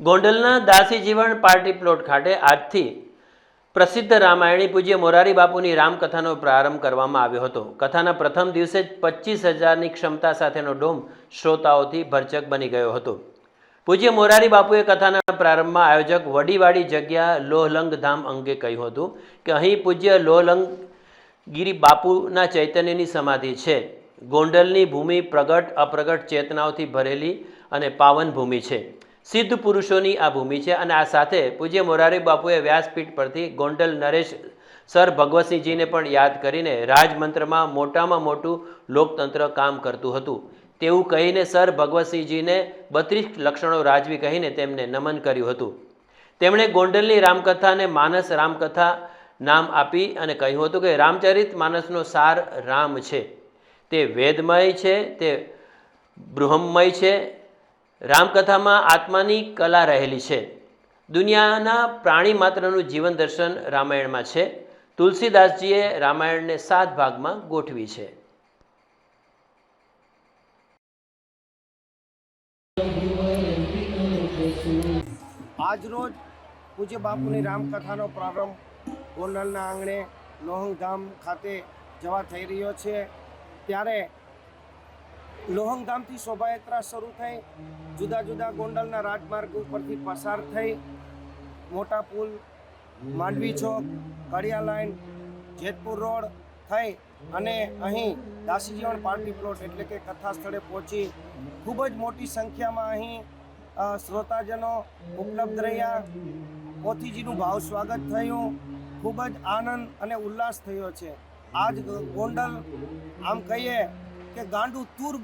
ગોંડલના દાસી જીવન party plot ખાતે આજથી પ્રસિદ્ધ રામાયણી પૂજ્ય મોરારી બાપુની રામકથાનો પ્રારંભ કરવામાં આવ્યો હતો. કથાના પ્રથમ દિવસે જ પચીસ હજારની ક્ષમતા સાથેનો ડોમ શ્રોતાઓથી ભરચક બની ગયો હતો. પૂજ્ય મોરારી બાપુએ કથાના પ્રારંભમાં આયોજક વડીવાડી જગ્યા લોહલંગ ધામ અંગે કહ્યું હતું કે અહીં પૂજ્ય લોહલંગ ગીરી બાપુના ચૈતન્યની સમાધિ છે. ગોંડલની ભૂમિ પ્રગટ અપ્રગટ ચેતનાઓથી ભરેલી અને પાવન ભૂમિ છે. સિદ્ધ પુરુષોની આ ભૂમિ છે અને આ સાથે પૂજ્ય મોરારી બાપુએ વ્યાસપીઠ પરથી ગોંડલ નરેશ સર ભગવતસિંહજીને પણ યાદ કરીને રાજમંત્રમાં મોટામાં મોટું લોકતંત્ર કામ કરતું હતું. તેવું કહીને સર ભગવતસિંહજીને બત્રીસ લક્ષણો રાજવી કહીને તેમને નમન કર્યું હતું. તેમણે ગોંડલની રામકથાને માનસ રામકથા નામ આપી અને કહ્યું હતું કે રામચરિત માનસનો સાર રામ છે. તે વેદમય છે, તે બૃહમમય છે રામકથામાં આત્માની કલા રહેલી છે. દુનિયાના પ્રાણી માત્રનું જીવન દર્શન રામાયણમાં છે. તુલસીદાસજીએ રામાયણને સાત ભાગમાં ગોઠવી છે. આજરોજ પૂજ્ય બાપુની રામકથાનો પ્રારંભ ગોંડલના આંગણે લોહંગધામ ખાતે જવા થઈ રહ્યો છે. ત્યારે લોહંગધામથી શોભાયાત્રા શરૂ થઈ. જુદા જુદા ગોંડલના રાજમાર્ગ ઉપરથી પસાર થઈ. મોટા પુલ, માંડવી ચોક, કડિયા લાઈન, જેતપુર રોડ થઈ અને અહીં દાસીજીવન પાર્ટી પ્લોટ એટલે કે કથા સ્થળે પહોંચી. ખૂબ જ મોટી સંખ્યામાં અહીં શ્રોતાજનો ઉપલબ્ધ રહ્યા. પોથીજીનું ભાવ સ્વાગત થયું. ખૂબ જ આનંદ અને ઉલ્લાસ થયો છે. આજ ગોંડલ, આમ કહીએ કે ગાંડું તૂર